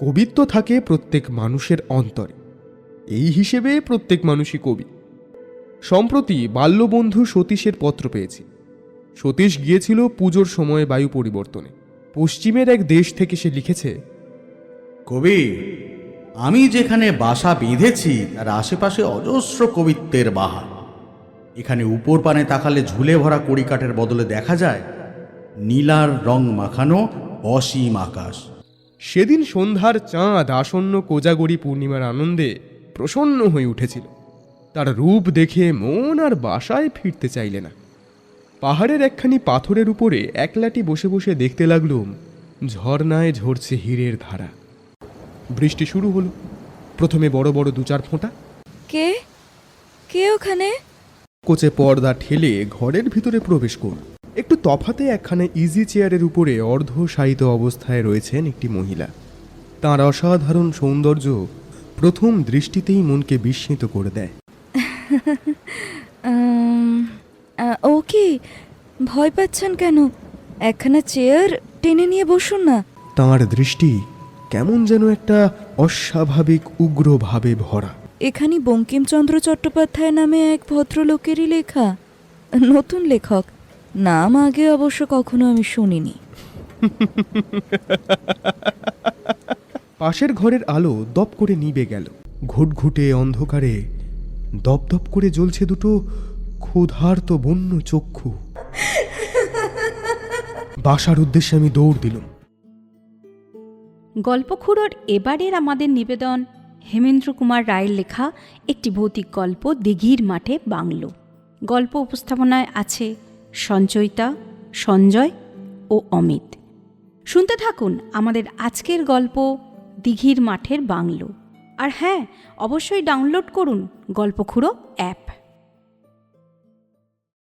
কবিত্ব থাকে প্রত্যেক মানুষের অন্তরে। এই হিসেবে প্রত্যেক মানুষই কবি। সম্প্রতি বাল্যবন্ধু সতীশের পত্র পেয়েছি। সতীশ গিয়েছিল পুজোর সময় বায়ু পরিবর্তনে। পশ্চিমের এক দেশ থেকে সে লিখেছে, কবি, আমি যেখানে বাসা বেঁধেছি, তার আশেপাশে অজস্র কবিত্বের বাহার। এখানে উপর পানে তাকালে ঝুলে ভরা কড়িকাঠের বদলে দেখা যায়, নীলার রং মাখানো অসীম আকাশ। সেদিন সন্ধ্যার চাঁদ আসন্ন কোজাগরি পূর্ণিমার আনন্দে প্রসন্ন হয়ে উঠেছিল। তার রূপ দেখে মন আর বাসায় ফিরতে চাইলে না। পাহাড়ের একখানি পাথরের উপরে একলাটি বসে বসে দেখতে লাগলুম ঝর্ণায় ঝরছে হীরের ধারা। বৃষ্টি শুরু হলো। প্রথমে বড় বড় দু চার ফোঁটা। কে? কে ওখানে? কোচে পর্দা ঠেলে ঘরের ভিতরে প্রবেশ করল। একটু তফাতে একখানে ইজি চেয়ারের উপরে অর্ধশায়িত অবস্থায় রয়েছেন একটি মহিলা। তার অসাধারণ সৌন্দর্য প্রথম দৃষ্টিতেই মনকে বিস্মিত করে দেয়। উম, আহ, ও কি? ভয় পাচ্ছেন কেন? একখানা চেয়ার টেনে নিয়ে বসুন না। তাঁর দৃষ্টি কেমন যেন একটা অস্বাভাবিক উগ্রভাবে ভরা। এখানে বঙ্কিমচন্দ্র চট্টোপাধ্যায় নামে এক ভদ্রলোকেরই লেখা। নতুন লেখক। নাম আগে অবশ্য কখনো আমি শুনিনি। পাশের ঘরের আলো দপ করে নিবে গেল। ঘুটঘুটে অন্ধকারে দপদপ করে জ্বলছে দুটো ক্ষুধার্ত বন্য চক্ষু। বাসার উদ্দেশ্যে আমি দৌড় দিলুম। গল্পখুড়োর এবারের আমাদের নিবেদন হেমেন্দ্র কুমার রায়ের লেখা একটি ভৌতিক গল্প দিঘির মাঠে বাংলো। গল্প উপস্থাপনায় আছে সঞ্চয়িতা, সঞ্জয় ও অমিত। শুনতে থাকুন আমাদের আজকের গল্প দিঘির মাঠের বাংলো। আর হ্যাঁ অবশ্যই ডাউনলোড করুন গল্পখুড়ো অ্যাপ।